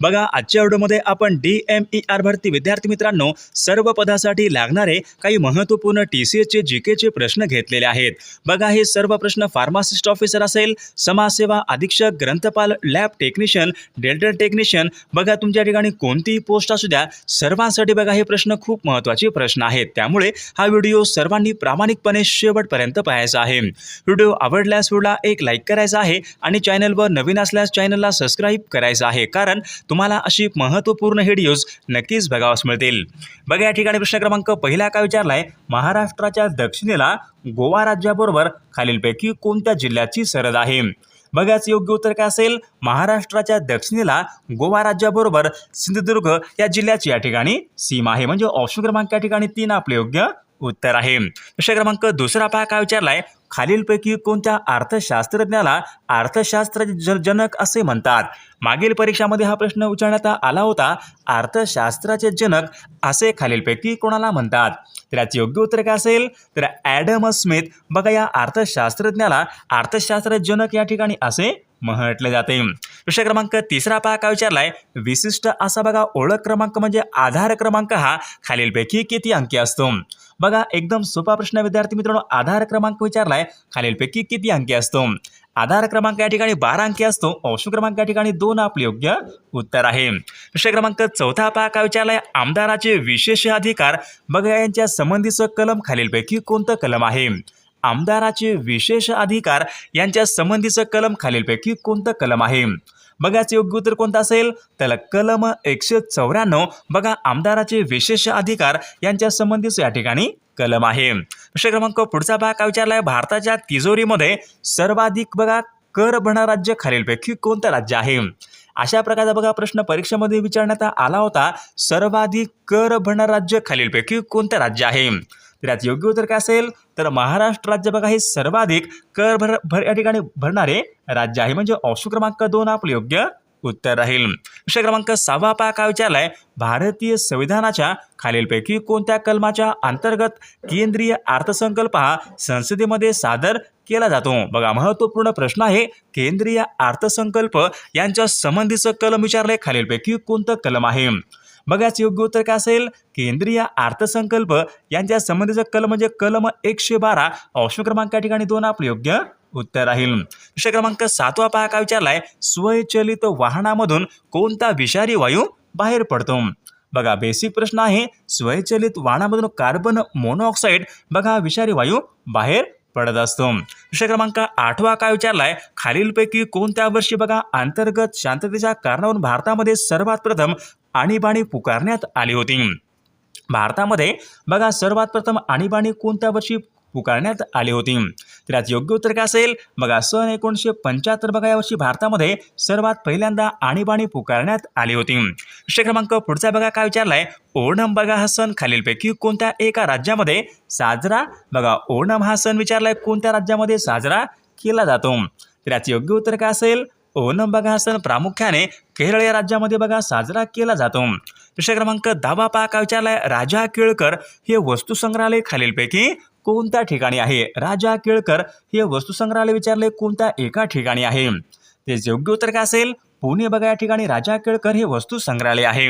बघा आजच्या व्हिडिओमध्ये आपण डी एम ई आर भरती. विद्यार्थी मित्रांनो सर्व पदासाठी लागणारे काही महत्त्वपूर्ण टी सी एसचे जी केचे प्रश्न घेतलेले आहेत. बघा हे सर्व प्रश्न फार्मासिस्ट ऑफिसर असेल समाजसेवा अधीक्षक ग्रंथपाल लॅब टेक्निशियन डेल्टर टेक्निशियन बघा तुमच्या ठिकाणी कोणतीही पोस्ट असू द्या सर्वांसाठी बघा हे प्रश्न खूप महत्त्वाचे प्रश्न आहेत. त्यामुळे हा व्हिडिओ सर्वांनी प्रामाणिकपणे शेवटपर्यंत पाहायचा आहे. व्हिडिओ आवडल्यास व्हिडिओला एक लाईक करायचा आहे आणि चॅनलवर नवीन असल्यास चॅनलला सबस्क्राईब करायचं आहे. कारण तुम्हाला अशी महत्त्वपूर्ण व्हिडिओज नक्कीच बघावास मिळतील. बघा या ठिकाणी प्रश्न क्रमांक पहिला काय विचारलाय? महाराष्ट्राच्या दक्षिणेला गोवा राज्याबरोबर खालीलपैकी कोणत्या जिल्ह्याची सरहद आहे? बघाच योग्य उत्तर काय असेल? महाराष्ट्राच्या दक्षिणेला गोवा राज्याबरोबर सिंधुदुर्ग या जिल्ह्याची या ठिकाणी सीमा आहे. म्हणजे ऑप्शन क्रमांक या ठिकाणी तीन आपले योग्य उत्तर आहे. प्रश्न क्रमांक दुसरा पहा काय विचारलाय? खालीलपैकी कोणत्या अर्थशास्त्रज्ञाला अर्थशास्त्र जनक असे म्हणतात? मागील परीक्षामध्ये हा प्रश्न विचारण्यात आला होता. अर्थशास्त्राचे जनक असे खालीलपैकी कोणाला म्हणतात? तर याचे योग्य उत्तर काय असेल? तर ॲडम स्मिथ. बघा या अर्थशास्त्रज्ञाला अर्थशास्त्र जनक या ठिकाणी असे म्हटले जाते. प्रश्न क्रमांक तिसरा पहा काय विचारलाय? विशिष्ट असा बघा ओळख क्रमांक म्हणजे आधार क्रमांक हा खालीलपैकी किती अंकी असतो? बघा एकदम सोपा प्रश्न विद्यार्थी मित्रांनो. आधार क्रमांक विचारलाय. खालीलपैकी किती अंकी असतो? आधार क्रमांक या ठिकाणी बारा अंकी असतो. अंश क्रमांक या ठिकाणी दोन आपले योग्य उत्तर आहे. प्रश्न क्रमांक चौथा पहा काय विचारलाय? आमदाराचे विशेष अधिकार. बघा यांच्या संबंधीचं कलम खालीलपैकी कोणतं कलम आहे? आमदाराचे विशेष अधिकार. यांच्या संबंधीचं कलम खालीलपैकी कोणतं कलम आहे? बघाच योग्य उत्तर कोणतं असेल? त्याला कलम एकशे चौऱ्याण्णव. बघा आमदाराचे विशेष अधिकार यांच्या संबंधीच या ठिकाणी कलम आहे. प्रश्न क्रमांक पुढचा भाग काय विचारलाय? भारताच्या तिजोरीमध्ये सर्वाधिक बघा कर भरणारं राज्य खालीलपैकी कोणतं राज्य आहे? अशा प्रकारचा बघा प्रश्न परीक्षेमध्ये विचारण्यात आला होता. सर्वाधिक कर भरणारं राज्य खालीलपैकी कोणतं राज्य आहे? तर यात योग्य उत्तर काय असेल? तर महाराष्ट्र राज्य बघा हे सर्वाधिक कर भर भर या ठिकाणी भरणारे राज्य आहे. म्हणजे ऑप्शन क्रमांक दोन आपलं योग्य उत्तर राहील. विषय क्रमांक सहावा पहा काय विचारलाय? भारतीय संविधानाच्या खालीलपैकी कोणत्या कलमाच्या अंतर्गत केंद्रीय अर्थसंकल्प हा संसदेमध्ये सादर केला जातो? बघा महत्त्वपूर्ण प्रश्न आहे केंद्रीय अर्थसंकल्प यांच्या संबंधीचं कलम विचारलंय खालीलपैकी कोणतं कलम आहे? बघाच योग्य उत्तर काय असेल? केंद्रीय अर्थसंकल्प यांच्या संबंधीचं कलम म्हणजे कलम एकशे बारा ऑप्शन क्रमांक या ठिकाणी दोन आपलं योग्य उत्तर राहील. विषय क्रमांक सातवा पहा काय विचारलाय? स्वयंचलित वाहनामधून कोणता विषारी वायू बाहेर पडतो? बघा बेसिक प्रश्न आहे स्वयंचलित वाहनामधून कार्बन मोनॉक्साईड बघा विषारी वायू बाहेर पडत असतो. विषय क्रमांक आठवा काय विचारलाय? खालीलपैकी कोणत्या वर्षी बघा अंतर्गत शांततेच्या कारणावरून भारतामध्ये सर्वात प्रथम आणीबाणी पुकारण्यात आली होती. भारतामध्ये बघा सर्वात प्रथम आणीबाणी कोणत्या वर्षी पुकारण्यात आली होती? तर यात योग्य उत्तर काय असेल? बघा सन एकोणीसशे पंच्याहत्तर बघा यावर्षी भारतामध्ये सर्वात पहिल्यांदा आणीबाणी पुकारण्यात आली होती. विषय क्रमांक पुढचा बघा काय विचारलाय? ओणम बघा हा सण खालीलपैकी कोणत्या एका राज्यामध्ये साजरा? बघा ओणम हा सण विचारलाय कोणत्या राज्यामध्ये साजरा केला जातो? तर योग्य उत्तर काय असेल? ओणम बघा हा सण प्रामुख्याने केरळ या राज्यामध्ये बघा साजरा केला जातो. प्रश्न क्रमांक दहावा पहा काय विचारलाय? राजा केळकर हे वस्तुसंग्रहालय खालीलपैकी कोणत्या ठिकाणी आहे? राजा केळकर हे वस्तुसंग्रहालय विचारले कोणत्या एका ठिकाणी आहे? ते योग्य उत्तर काय असेल? पुणे बघा या ठिकाणी राजा केळकर हे वस्तू संग्रहालय आहे.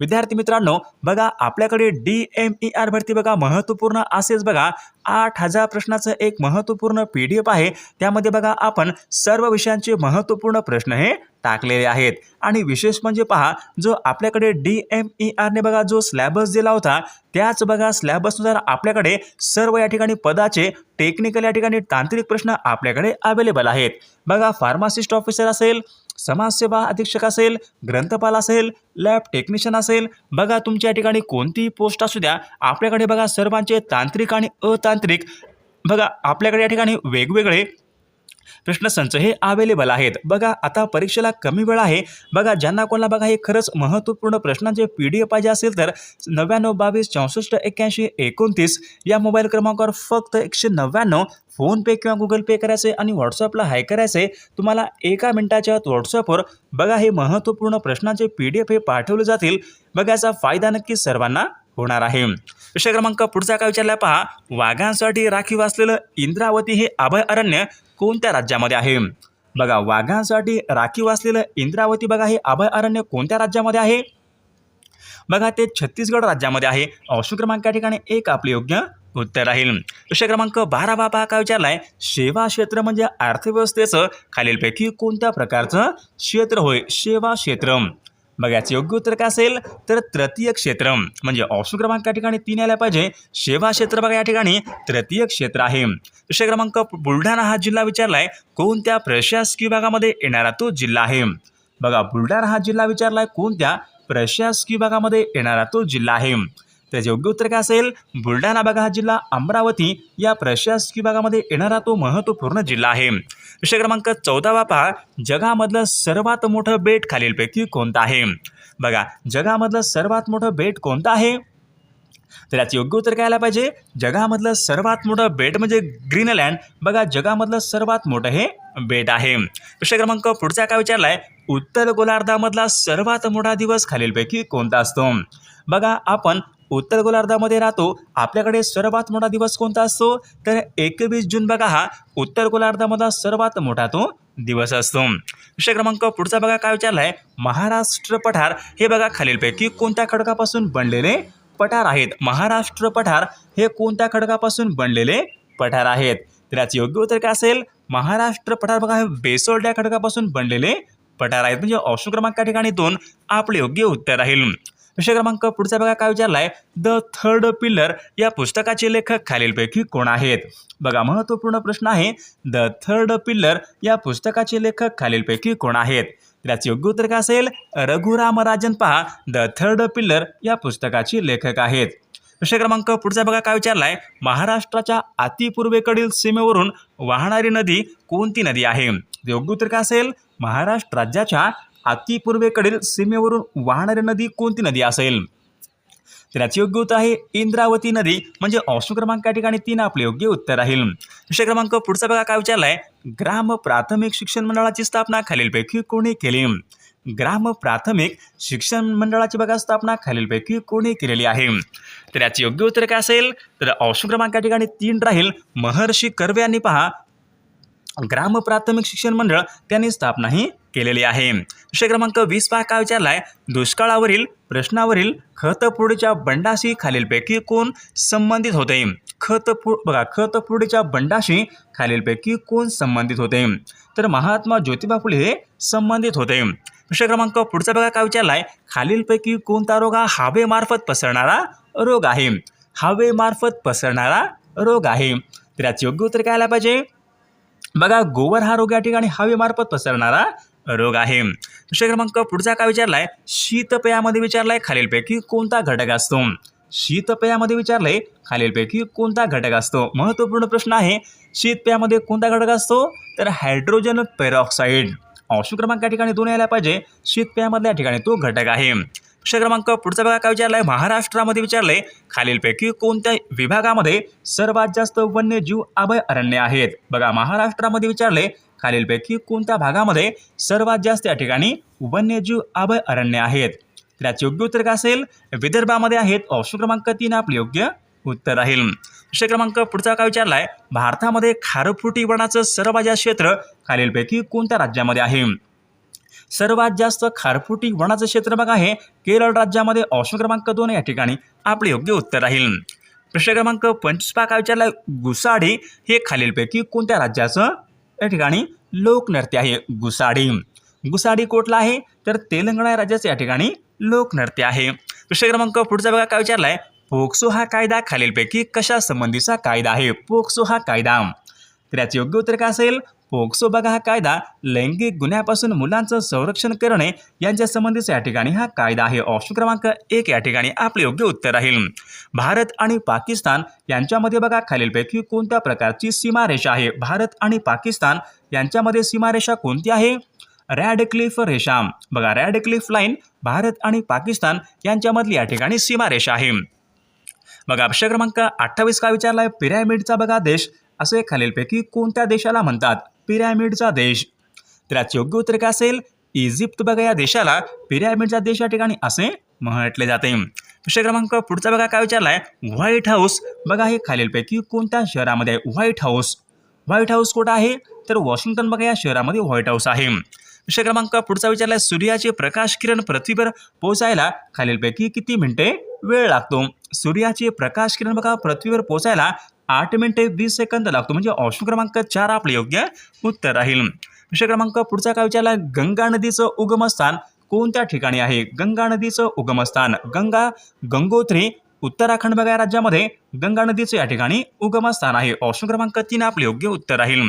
विद्यार्थी मित्रांनो बघा आपल्याकडे डी एम ई आर भरती बघा महत्त्वपूर्ण असेच बघा आठ हजार प्रश्नाचं एक महत्त्वपूर्ण पी डी एफ आहे. त्यामध्ये बघा आपण सर्व विषयांचे महत्त्वपूर्ण प्रश्न हे टाकलेले आहेत. आणि विशेष म्हणजे पहा जो आपल्याकडे डी एम ई आरने बघा जो स्लॅबस दिला होता त्याच बघा स्लॅबसनुसार आपल्याकडे सर्व या ठिकाणी पदाचे टेक्निकल या ठिकाणी तांत्रिक प्रश्न आपल्याकडे अवेलेबल आहेत. बघा फार्मासिस्ट ऑफिसर असेल समाजसेवा अधीक्षक असेल ग्रंथपाल असेल लॅब टेक्निशियन असेल बघा तुमच्या ठिकाणी कोणतीही पोस्ट असू द्या. आपल्याकडे बघा सर्वांचे तांत्रिक आणि अतांत्रिक बघा आपल्याकडे या ठिकाणी वेगवेगळे प्रश्नसंच हे अवेलेबल आहेत. बघा आता परीक्षेला कमी वेळ आहे. बघा ज्यांना कोणाला बघा हे खरंच महत्त्वपूर्ण प्रश्नांचे पी डी एफ पाहिजे असेल तर नव्याण्णव बावीस चौसष्ट एक्क्याऐंशी एकोणतीस या मोबाईल क्रमांकावर फक्त एकशे नव्याण्णव फोनपे किंवा गुगल पे करायचे आणि व्हॉट्सअपला हाय करायचे तुम्हाला एका मिनिटाच्या आत व्हॉट्सअपवर बघा हे महत्त्वपूर्ण प्रश्नांचे पी डी एफ हे पाठवले जातील. बघा याचा फायदा नक्कीच सर्वांना होणार आहे. विषय क्रमांक पुढचा काय विचारला पहा. वाघांसाठी राखीव असलेलं इंद्रावती हे अभयारण्य कोणत्या राज्यामध्ये आहे? बघा वाघांसाठी राखीव असलेलं इंद्रावती बघा हे अभयारण्य कोणत्या राज्यामध्ये आहे? बघा ते छत्तीसगड राज्यामध्ये आहे. ऑप्शन क्रमांक या ठिकाणी एक आपले योग्य उत्तर राहील. प्रश्न क्रमांक बारा बाबा काय विचारलाय सेवा क्षेत्र म्हणजे अर्थव्यवस्थेचं खालीलपैकी कोणत्या प्रकारचं क्षेत्र होय? सेवा क्षेत्र. मग याचं योग्य उत्तर काय असेल? तर तृतीय क्षेत्र. म्हणजे ऑप्शन क्रमांक या ठिकाणी तीन यायला पाहिजे. सेवा क्षेत्र बघा या ठिकाणी तृतीय क्षेत्र आहे. प्रश्न क्रमांक बुलढाणा हा जिल्हा विचारलाय. कोणत्या प्रशासकीय विभागामध्ये येणारा तो जिल्हा आहे? बघा बुलढाणा हा जिल्हा विचारलाय. कोणत्या प्रशासकीय विभागामध्ये येणारा तो जिल्हा आहे? त्याचे योग्य उत्तर काय असेल? बुलढाणा भाग हा जिल्हा. अमरावती या प्रशासकीय भागामध्ये येणारा तो महत्त्वपूर्ण जिल्हा आहे. विषय क्रमांक चौदावा पहा. जगामधलं सर्वात मोठं बेट खालीलपैकी कोणतं आहे? बघा जगामधलं सर्वात मोठं बेट कोणतं आहे? तर याचं योग्य उत्तर काय आलं पाहिजे? जगामधलं सर्वात मोठं बेट म्हणजे ग्रीनलँड. बघा जगामधलं सर्वात मोठं हे बेट आहे. विषय क्रमांक पुढचा काय विचारलाय? उत्तर गोलार्धामधला सर्वात मोठा दिवस खालीलपैकी कोणता असतो? बघा आपण उत्तर गोलार्धामध्ये राहतो. आपल्याकडे सर्वात मोठा दिवस कोणता असतो? तर एकवीस जून बघा हा उत्तर गोलार्धामधला सर्वात मोठा तो दिवस असतो. विषय क्रमांक पुढचा बघा काय विचारलाय? महाराष्ट्र पठार. हे बघा खालीलपैकी कोणत्या खडकापासून बनलेले पठार आहेत? महाराष्ट्र पठार हे कोणत्या खडकापासून बनलेले पठार आहेत? तर याचं योग्य उत्तर काय असेल? महाराष्ट्र पठार बघा हे बेसोल्ट या खडकापासून बनलेले पठार आहेत. म्हणजे ऑप्शन क्रमांक ठिकाणी दोन आपले योग्य उत्तर राहील. विषय क्रमांक पुढचा बघा काय विचारलाय? द थर्ड पिल्लर या पुस्तकाचे लेखक खालीलपैकी कोण आहेत? बघा महत्त्वपूर्ण प्रश्न आहे द थर्ड पिल्लर या पुस्तकाचे लेखक खालीलपैकी कोण आहेत? त्याचे योग्य उत्तर काय असेल? रघुराम राजन पहा द थर्ड पिल्लर या पुस्तकाचे लेखक आहेत. विषय क्रमांक पुढचा बघा काय विचारलाय? महाराष्ट्राच्या अतिपूर्वेकडील सीमेवरून वाहणारी नदी कोणती नदी आहे? योग्य उत्तर काय असेल? महाराष्ट्र राज्याच्या अतिपूर्वेकडील सीमेवरून वाहणारी नदी कोणती नदी असेल? तर याचे योग्य उत्तर आहे इंद्रावती नदी. म्हणजे ऑप्शन क्रमांक या ठिकाणी तीन आपले योग्य उत्तर राहील. विषय क्रमांक पुढचा बघा काय विचारलाय. ग्राम प्राथमिक शिक्षण मंडळाची स्थापना खालीलपैकी कोणी केली? ग्राम प्राथमिक शिक्षण मंडळाची बघा स्थापना खालीलपैकी कोणी केलेली आहे? तर याचे योग्य उत्तर काय असेल? तर ऑप्शन क्रमांक या ठिकाणी तीन राहील. महर्षी कर्वे यांनी पहा. ग्राम प्राथमिक शिक्षण मंडळ त्यांनी स्थापनाही केलेली आहे. विषय क्रमांक वीस पहा काय विचारलाय? दुष्काळावरील प्रश्नावरील खतपुडीच्या बंडाशी खालीलपैकी कोण संबंधित होते? खतपु बघा खतपुडीच्या बंडाशी खालीलपैकी कोण संबंधित होते? तर महात्मा ज्योतिबा फुले हे संबंधित होते. विषय क्रमांक पुढचा बघा काय विचारलाय? खालीलपैकी कोणता रोग हा? हवेमार्फत पसरणारा रोग आहे. हवेमार्फत पसरणारा रोग आहे. तर याचे योग्य उत्तर काय आला पाहिजे? बघा गोवर हा रोग या ठिकाणी हवेमार्फत पसरणारा रोग आहे. विषय क्रमांक पुढचा काय विचारलाय? शीतपेयामध्ये विचारलाय खालीलपैकी कोणता घटक असतो? शीतपेयामध्ये विचारलंय खालीलपैकी कोणता घटक असतो? महत्त्वपूर्ण प्रश्न आहे शीतपेयामध्ये कोणता घटक असतो? तर हायड्रोजन पेरॉक्साईड. ऑप्शन क्रमांक या ठिकाणी दोन यायला पाहिजे. शीतपेयामधल्या ठिकाणी तो घटक आहे. प्रश्न क्रमांक पुढचा बघा काय विचारलाय? महाराष्ट्रामध्ये विचारलंय खालीलपैकी कोणत्या विभागामध्ये सर्वात जास्त वन्यजीव अभयारण्य आहेत? बघा महाराष्ट्रामध्ये विचारले खालीलपैकी कोणत्या भागामध्ये सर्वात जास्त या ठिकाणी वन्यजीव अभयारण्य आहेत? त्याचे योग्य उत्तर काय असेल? विदर्भामध्ये आहेत. ऑप्शन क्रमांक तीन आपले योग्य उत्तर राहील. प्रश्न क्रमांक पुढचा काय विचारलाय? भारतामध्ये खारफुटी वनाचं सर्वात जास्त क्षेत्र खालीलपैकी कोणत्या राज्यामध्ये आहे? सर्वात जास्त खारफुटी वनाचं क्षेत्र बघा आहे केरळ राज्यामध्ये ऑप्शन क्रमांक दोन या ठिकाणी. आपले योग्य उत्तर राहील. प्रश्न क्रमांक पंचवीस पाका विचारला गुसाडी हे खालीलपैकी कोणत्या राज्याचं? या ठिकाणी लोकनृत्य आहे. गुसाडी. गुसाडी कोटला आहे? तर तेलंगणा राज्याचं या ठिकाणी लोकनृत्य आहे. प्रश्न क्रमांक पुढचा बघा काय विचारलाय? पोक्सो हा कायदा खालीलपैकी कशा संबंधीचा कायदा आहे? पोक्सो हा कायदा. तर याचे योग्य उत्तर काय असेल? पोक्सो बघा हा कायदा लैंगिक गुन्ह्यापासून मुलांचं संरक्षण करणे यांच्या संबंधीचा या ठिकाणी हा कायदा आहे. ऑप्शन क्रमांक एक या ठिकाणी आपले योग्य उत्तर राहील. भारत आणि पाकिस्तान यांच्यामध्ये बघा खालीलपैकी कोणत्या प्रकारची सीमारेषा आहे? भारत आणि पाकिस्तान यांच्यामध्ये सीमारेषा कोणती आहे? रॅड क्लिफ रेषा. बघा रॅड क्लिफ लाईन भारत आणि पाकिस्तान यांच्यामधली या ठिकाणी सीमारेषा आहे. बघा विषय क्रमांक अठ्ठावीस का विचारलाय? पिरॅमिडचा बघा देश. असे खालीलपैकी कोणत्या देशाला म्हणतात? पिरॅमिडचा देश. तर याचे योग्य उत्तर काय असेल? इजिप्त. बघा या देशाला पिरॅमिडचा देश या ठिकाणी असे म्हटले जाते. प्रश्न क्रमांक पुढचा बघा काय विचारलाय? White House. बघा हे खालीलपैकी कोणत्या शहरामध्ये आहे? White house. व्हाईट हाऊस कुठं आहे? तर वॉशिंग्टन बघा या शहरामध्ये व्हाईट हाऊस आहे. प्रश्न क्रमांक पुढचा विचारला सूर्याचे प्रकाश किरण पृथ्वीवर पोहोचायला खालीलपैकी किती मिनिटे वेळ लागतो? सूर्याचे प्रकाश किरण बघा पृथ्वीवर पोहोचायला आठ मिनिटे वीस सेकंद लागतो. म्हणजे ऑप्शन क्रमांक चार आपले योग्य उत्तर राहील. विषय क्रमांक पुढचा काय विचारला? गंगा नदीचं उगमस्थान कोणत्या ठिकाणी आहे? गंगा नदीचं उगमस्थान गंगा गंगोत्री उत्तराखंड बघा राज्यामध्ये गंगा नदीचं या ठिकाणी उगमस्थान आहे. ऑप्शन क्रमांक तीन आपले योग्य उत्तर राहील.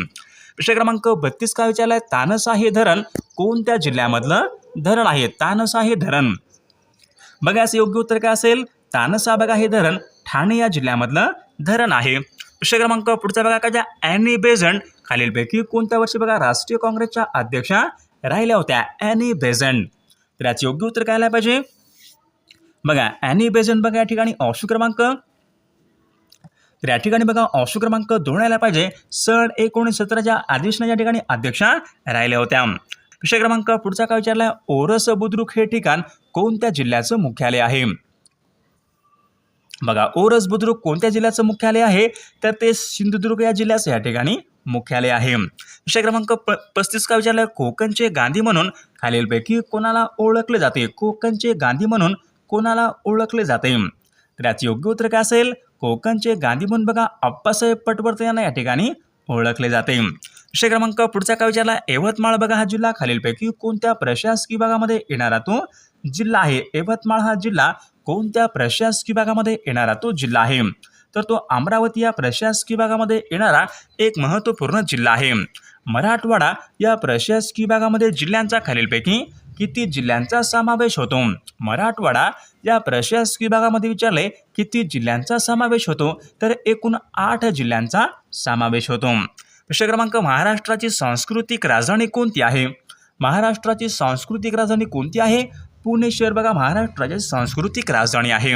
विषय क्रमांक बत्तीस काय विचारलाय तानसा हे धरण कोणत्या जिल्ह्यामधलं धरण आहे? तानसा हे धरण. बघा याचं योग्य उत्तर काय असेल? तानसा बघा हे धरण ठाणे या जिल्ह्यामधलं धरण आहे. प्रश्न क्रमांक पुढचा बघा का ज्या अॅनी बेझंट खालीलपैकी कोणत्या वर्षी बघा राष्ट्रीय काँग्रेसच्या अध्यक्षा राहिल्या होत्या? अॅनी बेझंट तर याचं योग्य उत्तर काय आलं पाहिजे? बघा अॅनी बेझंट बघा या ठिकाणी ऑप्शन क्रमांक. तर या ठिकाणी बघा ऑप्शन क्रमांक दोन यायला पाहिजे. सन एकोणीस सतराच्या अधिवेशनाच्या ठिकाणी अध्यक्षा राहिल्या होत्या. विषय क्रमांक पुढचा काय विचारला ओरस बुद्रुक हे ठिकाण कोणत्या जिल्ह्याचं मुख्यालय आहे? बघा ओरस बुद्रुक कोणत्या जिल्ह्याचं मुख्यालय आहे? तर ते सिंधुदुर्ग या जिल्ह्याचं या ठिकाणी मुख्यालय आहे. विषय क्रमांक प पस्तीस का विचारलं कोकणचे गांधी म्हणून खालीलपैकी कोणाला ओळखले जाते? कोकणचे गांधी म्हणून कोणाला ओळखले जाते? तर याचं योग्य उत्तर काय असेल? कोकणचे गांधी म्हणून बघा अप्पासाहेब पटवर्धन यांना या ठिकाणी ओळखले जाते. विषय क्रमांक पुढचा काय विचारला? यवतमाळ. बघा हा जिल्हा खालीलपैकी कोणत्या प्रशासकीय भागामध्ये येणारा तो जिल्हा आहे? यवतमाळ हा जिल्हा कोणत्या प्रशासकीय भागामध्ये येणारा तो जिल्हा आहे? तर तो अमरावती या प्रशासकीय भागामध्ये येणारा एक महत्त्वपूर्ण जिल्हा आहे. मराठवाडा या प्रशासकीय भागामध्ये जिल्ह्यांचा खालीलपैकी किती जिल्ह्यांचा समावेश होतो? मराठवाडा या प्रशासकीय भागामध्ये विचारले किती जिल्ह्यांचा समावेश होतो? तर एकूण आठ जिल्ह्यांचा समावेश होतो. प्रश्न क्रमांक महाराष्ट्राची सांस्कृतिक राजधानी कोणती आहे? महाराष्ट्राची सांस्कृतिक राजधानी कोणती आहे? पुणे शहर बघा महाराष्ट्राची सांस्कृतिक राजधानी आहे.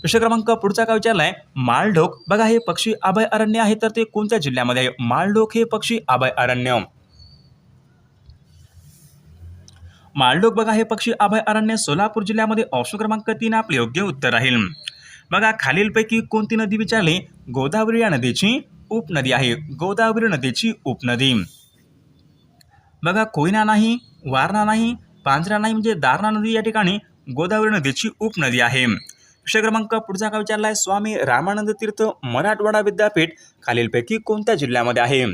प्रश्न क्रमांक पुढचा काय विचारलाय? मालढोक. बघा हे पक्षी अभय अरण्य आहे तर ते कोणत्या जिल्ह्यामध्ये आहे? मालढोक हे पक्षी अभय अरण्य. मालडोक बघा हे पक्षी अभय अरण्य सोलापूर जिल्ह्यामध्ये ऑप्शन क्रमांक तीन आपले योग्य उत्तर राहील. बघा खालीलपैकी कोणती नदी विचारली? गोदावरी या नदीची. उपनदी आहे. गोदावरी नदीची उपनदी. बघा कोयना नाही वारणा नाही पांजरा नाही म्हणजे दारणा नदी या ठिकाणी गोदावरी नदीची उपनदी आहे. विषय क्रमांक पुढचा काय विचारलाय? स्वामी रामानंद तीर्थ मराठवाडा विद्यापीठ खालीलपैकी कोणत्या जिल्ह्यामध्ये आहे?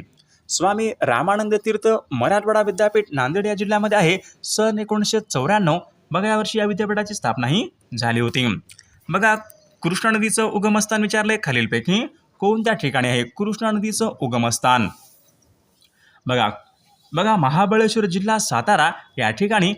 स्वामी रामानंद तीर्थ मराठवाडा विद्यापीठ नांदेड या जिल्ह्यामध्ये आहे. सन एकोणीसशे चौऱ्याण्णव. बघा यावर्षी या विद्यापीठाची स्थापनाही झाली होती. बघा कृष्णा नदीचं उगमस्थान विचारलंय खालीलपैकी. कोणत्या ठिकाणी आहे? कृष्णा नदीचं उगमस्थान. बघा बघा महाबळेश्वर जिल्हा सातारा या ठिकाणी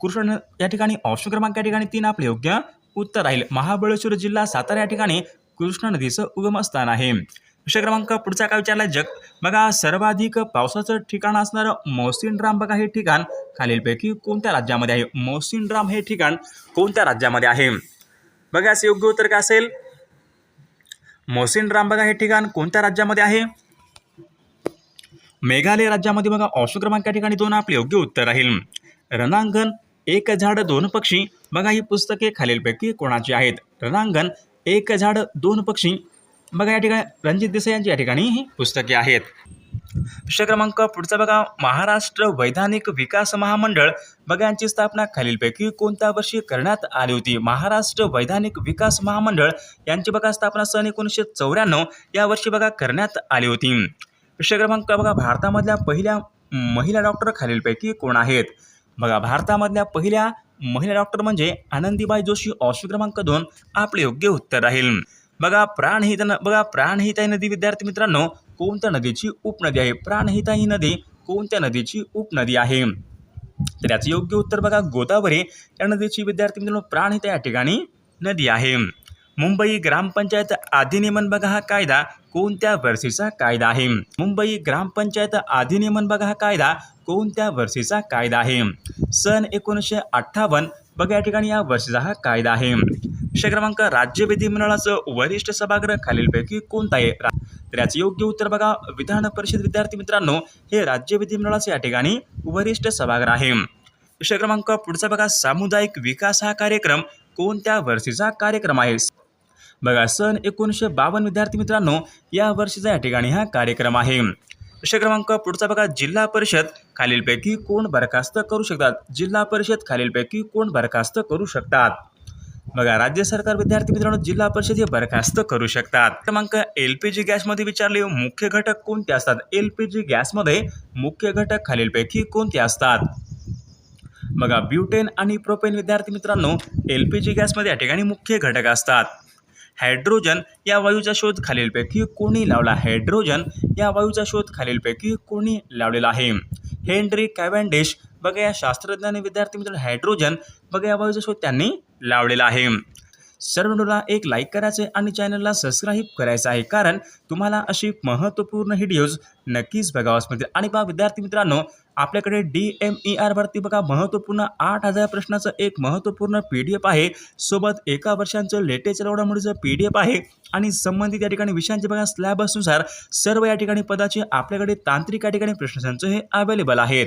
कृष्ण या ठिकाणी ऑप्शन क्रमांक या ठिकाणी तीन आपले योग्य उत्तर राहील. महाबळेश्वर जिल्हा सातारा या ठिकाणी कृष्णा नदीचं उगमस्थान आहे. विषय क्रमांक पुढचा काय विचारला जग? बघा सर्वाधिक पावसाचं ठिकाण असणारं मोहसिन बघा हे ठिकाण खालीलपैकी कोणत्या राज्यामध्ये आहे? मोहसिन हे ठिकाण कोणत्या राज्यामध्ये आहे? बघा असं योग्य उत्तर काय असेल? मोहसिन राम हे ठिकाण कोणत्या राज्यामध्ये आहे? मेघालय राज्यामध्ये बघा ऑप्शन क्रमांक या ठिकाणी दोन आपले योग्य उत्तर राहील. रणांगण एक झाड दोन पक्षी. बघा ही पुस्तके खालीलपैकी कोणाची आहेत? रणांगण एक झाड दोन पक्षी. बघा या ठिकाणी रणजित देसाई यांची या ठिकाणी ही पुस्तके आहेत. विषय क्रमांक पुढचा बघा. महाराष्ट्र वैधानिक विकास महामंडळ बघा यांची स्थापना खालीलपैकी कोणत्या वर्षी करण्यात आली होती? महाराष्ट्र वैधानिक विकास महामंडळ यांची बघा स्थापना सन एकोणीसशे चौऱ्याण्णव या वर्षी बघा करण्यात आली होती. विषय क्रमांक बघा. भारतामधल्या पहिल्या महिला डॉक्टर खालीलपैकी कोण आहेत? बघा भारतामधल्या पहिल्या महिला डॉक्टर म्हणजे आनंदीबाई जोशी. ऑप्शन क्रमांक दोन आपले योग्य उत्तर राहील. बघा प्राणहित बघा प्राणहिता ही नदी विद्यार्थी मित्रांनो कोणत्या नदीची उपनदी आहे? प्राणहिता ही नदी कोणत्या नदीची उपनदी आहे? तर याचं योग्य उत्तर बघा गोदावरी. या नदीची विद्यार्थी मित्रांनो प्राणहिता या ठिकाणी नदी आहे. मुंबई ग्रामपंचायत अधिनियमन बघा हा कायदा कोणत्या वर्षीचा कायदा आहे? मुंबई ग्रामपंचायत अधिनियमन बघा हा कायदा कोणत्या वर्षीचा कायदा आहे? सन एकोणीसशे अठ्ठावन्न. बघा या ठिकाणी या वर्षीचा हा कायदा आहे. विषय क्रमांक राज्य विधिमंडळाचं वरिष्ठ सभागृह खालीलपैकी कोणता आहे? तर याचं योग्य उत्तर बघा. विधान परिषद विद्यार्थी मित्रांनो हे राज्य विधिमंडळाचे या ठिकाणी वरिष्ठ सभागृह आहे. विषय क्रमांक पुढचा बघा. सामुदायिक विकास हा कार्यक्रम कोणत्या वर्षीचा कार्यक्रम आहे? बघा सन एकोणीसशे बावन्न विद्यार्थी मित्रांनो या वर्षीचा या ठिकाणी हा कार्यक्रम आहे. विषय क्रमांक पुढचा बघा. जिल्हा परिषद खालीलपैकी कोण बरखास्त करू शकतात? जिल्हा परिषद खालीलपैकी कोण बरखास्त करू शकतात? बघा राज्य सरकार विद्यार्थी मित्रांनो जिल्हा परिषद हे बरखास्त करू शकतात. क्रमांक एल पी जी गॅसमध्ये विचारले मुख्य घटक कोणते असतात? एल पी जी गॅसमध्ये मुख्य घटक खालीलपैकी कोणते असतात? बघा ब्युटेन आणि प्रोपेन विद्यार्थी मित्रांनो एल पी जी गॅसमध्ये या ठिकाणी मुख्य घटक असतात. हायड्रोजन या वायूचा शोध खालीलपैकी कोणी लावला? हायड्रोजन या वायूचा शोध खालीलपैकी कोणी लावलेला आहे? Henry Cavendish. बघा या शास्त्रज्ञाने विद्यार्थी मित्रांनो हायड्रोजन बघा या वायूचा शोध त्यांनी लावलेला आहे. सर्व व्हिडिओला एक लाईक करायचे आणि चॅनलला सबस्क्राईब करायचं आहे. कारण तुम्हाला अशी महत्त्वपूर्ण व्हिडिओज नक्कीच बघावास मिळतील आणि बा विद्यार्थी मित्रांनो आपल्याकडे डी एम ई आर वरती बघा महत्त्वपूर्ण आठ हजार प्रश्नाचं एक महत्त्वपूर्ण पी डी एफ आहे. सोबत एका वर्षांचं लेटेस्ट घडामोडीचं पी डी एफ आहे. आणि संबंधित या ठिकाणी विषयांचे बघा स्लॅबसनुसार सर्व या ठिकाणी पदाचे आपल्याकडे तांत्रिक या ठिकाणी प्रश्नसंच हे अवेलेबल आहेत.